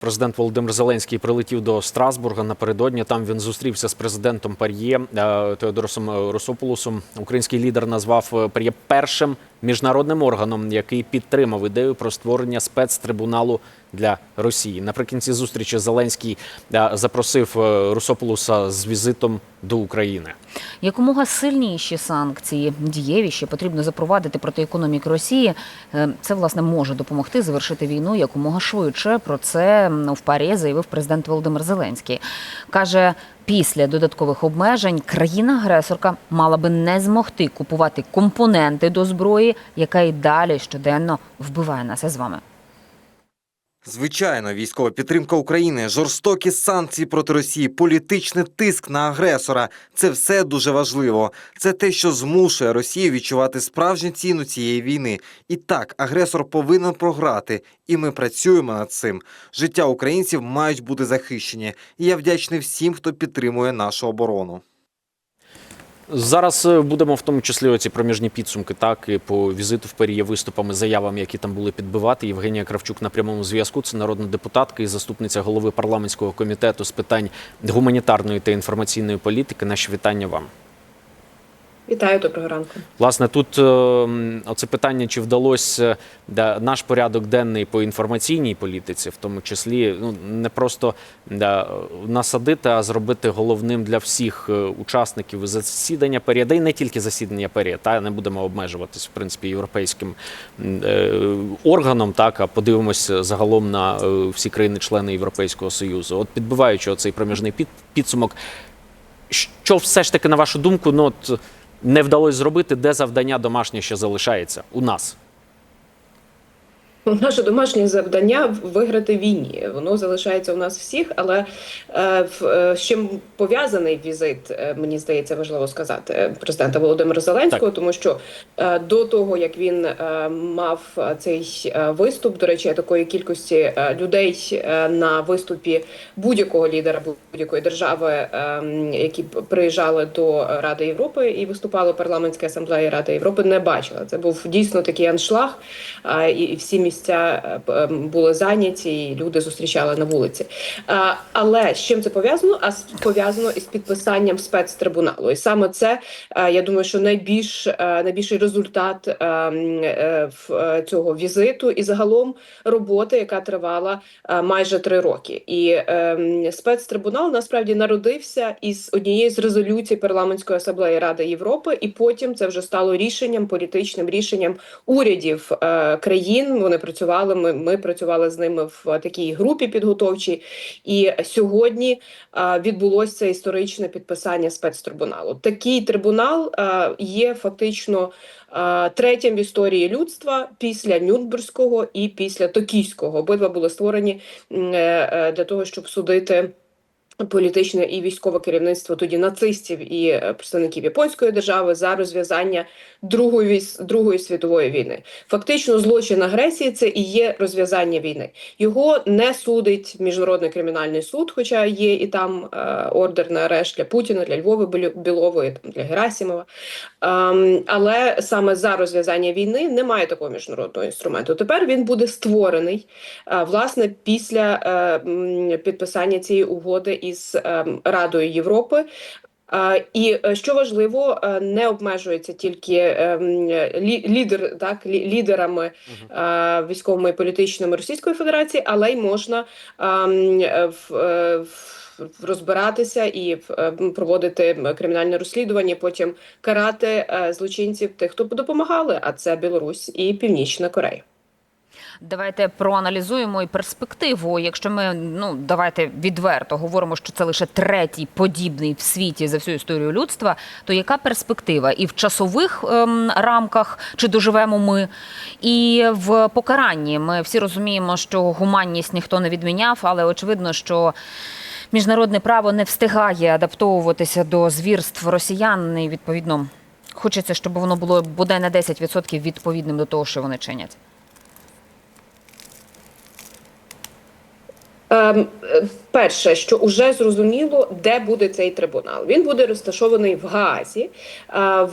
Президент Володимир Зеленський прилетів до Страсбурга напередодні. Там він зустрівся з президентом Пар'є е, Теодоросом Росополусом. Український лідер назвав е, Пар'є першим міжнародним органом, який підтримав ідею про створення спецтрибуналу для Росії. Наприкінці зустрічі Зеленський е, запросив е, Росополуса з візитом до України. Якомога сильніші санкції, дієвіші потрібно запровадити проти економіки Росії. Е, Це власне може допомогти завершити війну якомога швидше. Про це в парі заявив президент Володимир Зеленський. каже. Після додаткових обмежень країна-агресорка мала би не змогти купувати компоненти до зброї, яка і далі щоденно вбиває нас із вами. Звичайно, військова підтримка України, жорстокі санкції проти Росії, політичний тиск на агресора це все дуже важливо. Це те, що змушує Росію відчувати справжню ціну цієї війни. І так, агресор повинен програти, і ми працюємо над цим. Життя українців мають бути захищені. І я вдячний всім, хто підтримує нашу оборону. Зараз е, будемо в тому числі оці проміжні підсумки, так і по візиту в Паріє виступами, заявами, які там були підбивати. Євгенія Кравчук на прямому зв'язку. Це народна депутатка і заступниця голови парламентського комітету з питань гуманітарної та інформаційної політики. Наші вітання вам. Вітаю, доброго ранку. Власне, тут е, оце питання, чи вдалося да, наш порядок денний по інформаційній політиці, в тому числі, ну не просто да, насадити, а зробити головним для всіх е, учасників засідання перія, да й не тільки засідання перія, та не будемо обмежуватись в принципі європейським е, органом, так а подивимося загалом на е, всі країни-члени Європейського союзу. От підбиваючи оцей проміжний під, підсумок, що все ж таки, на вашу думку, ну от не вдалося зробити, де завдання домашнє ще залишається у нас? Наше домашнє завдання виграти війні. Воно залишається у нас всіх, але е, е, з чим пов'язаний візит, е, мені здається, важливо сказати президента Володимира Зеленського, тому що до того як він мав цей виступ, до речі, такої кількості людей на виступі будь-якого лідера будь-якої держави, е, які приїжджали до Ради Європи і виступали в парламентській асамблеї Ради Європи, не бачила. Це був дійсно такий аншлаг, і і всі місця е, ем, були зайняті, і люди зустрічали на вулиці. Але з чим це пов'язано? А пов'язано із підписанням спецтрибуналу. І саме це е, я думаю, що найбільш е, найбільший результат е, м, е, в- е, цього візиту і загалом роботи, яка тривала е, майже три роки. І е, спецтрибунал насправді народився із однієї з резолюцій парламентської асамблеї Ради Європи, і потім це вже стало рішенням, політичним рішенням урядів е, країн. Вони працювали. Ми, ми працювали з ними в такій групі підготовчій. І сьогодні відбулося історичне підписання спецтрибуналу. Такий трибунал є фактично третім в історії людства після Нюрнберзького і після Токійського. Обидва були створені е, е, для того, щоб судити. Політичне і військове керівництво тоді нацистів і е, представників японської держави за розв'язання другої другої світової війни. Фактично, злочин агресії це і є розв'язання війни. Його не судить міжнародний кримінальний суд, хоча є і там е, ордер на арешт для Путіна, для Львови Білю- Білової, там, для Герасімова. Ем, але саме за розв'язання війни немає такого міжнародного інструменту. Тепер він буде створений е, власне після е, підписання цієї угоди із ем, Радою Європи. І е, що важливо, е, не обмежується тільки ем, лідер, так лідерами е, військовими і політичними Російської Федерації, але й можна ем, в- розбиратися і проводити кримінальне розслідування, потім карати злочинців тих, хто допомагали. А це Білорусь і Північна Корея. Давайте проаналізуємо і перспективу. Якщо ми ну давайте відверто говоримо, що це лише третій подібний в світі за всю історію людства, то яка перспектива і в часових ем, рамках чи доживемо ми, і в покаранні? Ми всі розуміємо, що гуманність ніхто не відміняв, але очевидно, що. Міжнародне право не встигає адаптовуватися до звірств росіян, і відповідно хочеться, щоб воно було бодай на 10% відповідним до того, що вони чинять. Ем, Перше, що вже зрозуміло, де буде цей трибунал. Він буде розташований в Гаазі, е,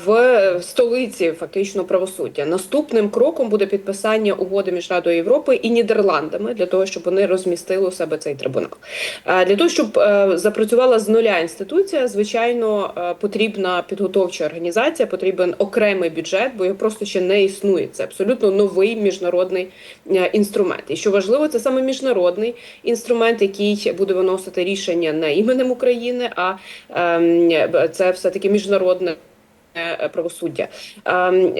в столиці фактично правосуддя. Наступним кроком буде підписання угоди між Радою Європи і Нідерландами для того, щоб вони розмістили у себе цей трибунал. Е, Для того, щоб е, запрацювала з нуля інституція, звичайно, потрібна підготовча організація, потрібен окремий бюджет, бо його просто ще не існує. Це абсолютно новий міжнародний інструмент. І що важливо, це саме міжнародний інструмент, який буде виносити рішення не іменем України, а ем, це все таки міжнародне. Е, Правосуддя Ем,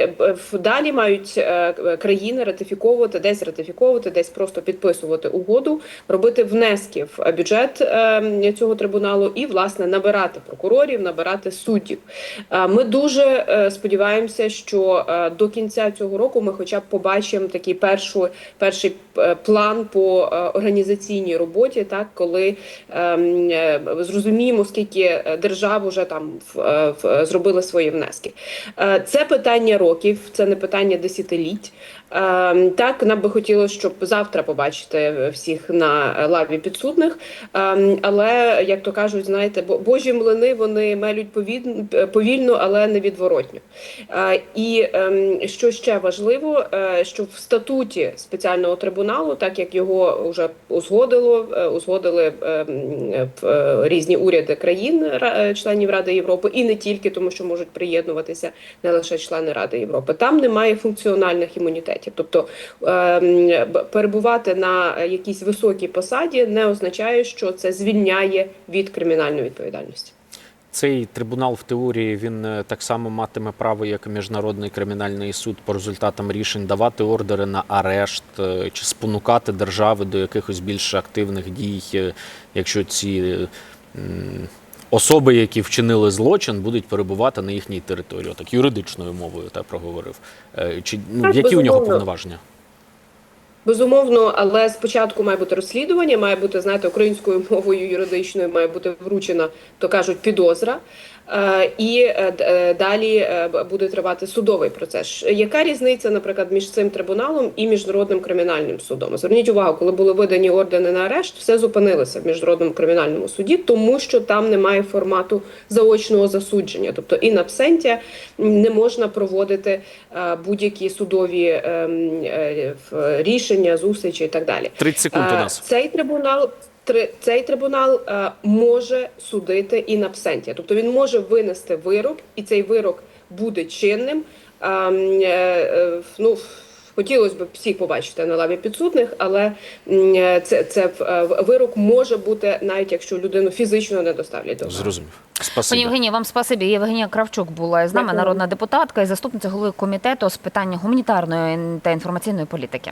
далі мають е, країни ратифіковувати, десь ратифіковувати, десь просто підписувати угоду, робити внески в бюджет ем, цього трибуналу і власне набирати прокурорів, набирати суддів. Е, Ми дуже сподіваємося, що до кінця цього року ми, хоча б побачимо такий першу, перший план по організаційній роботі, так коли ем, зрозуміємо, скільки держав вже там в, в, зробили свої внески. Е, Це питання років, це не питання десятиліть. Ем, Так, нам би хотілося, щоб завтра побачити всіх на лаві підсудних. Ем, Але як то кажуть, знаєте, бо- божі млини вони мелють повільно, повільно, але невідворотньо. Е, І ем, що ще важливо, е, що в статуті спеціального трибуналу, так як його вже узгодило, е, узгодили е, різні уряди країн, е, членів Ради Європи, і не тільки тому, що можуть приєднуватися не лише члени Ради Європи. Там немає функціональних імунітетів. Тобто ем, перебувати на якійсь високій посаді не означає, що це звільняє від кримінальної відповідальності. Цей трибунал в теорії він е, так само матиме право, як і міжнародний кримінальний суд по результатам рішень давати ордери на арешт е, чи спонукати держави до якихось більш активних дій, е, якщо ці особи, які вчинили злочин, будуть перебувати на їхній території. Так юридичною мовою так проговорив. Е, Чи ну Так, які у нього повноваження? Безумовно, але спочатку має бути розслідування, має бути знаєте, українською мовою юридичною, має бути вручена, то кажуть, підозра. Е, І е, е, далі буде тривати судовий процес. Яка різниця, наприклад, між цим трибуналом і міжнародним кримінальним судом? Зверніть увагу, коли були видані ордени на арешт, все зупинилося в міжнародному кримінальному суді, тому що там немає формату заочного засудження, тобто in absentia не можна проводити будь-які судові ем, е, зустрічі і так далі. 30 секунд у Е, нас. Цей трибунал. три- Цей трибунал е, може судити in absentia. тобто він може винести вирок, і цей вирок буде чинним. Ем, е, е, ну, хотілося б всіх побачити на лаві підсудних, але е, це, це е, вирок може бути навіть якщо людину фізично не доставлять до. Зрозумів. Пані Євгенія, вам спасибі. Євгенія Кравчук була з нами, народна депутатка і заступниця голови комітету з питань гуманітарної та інформаційної політики.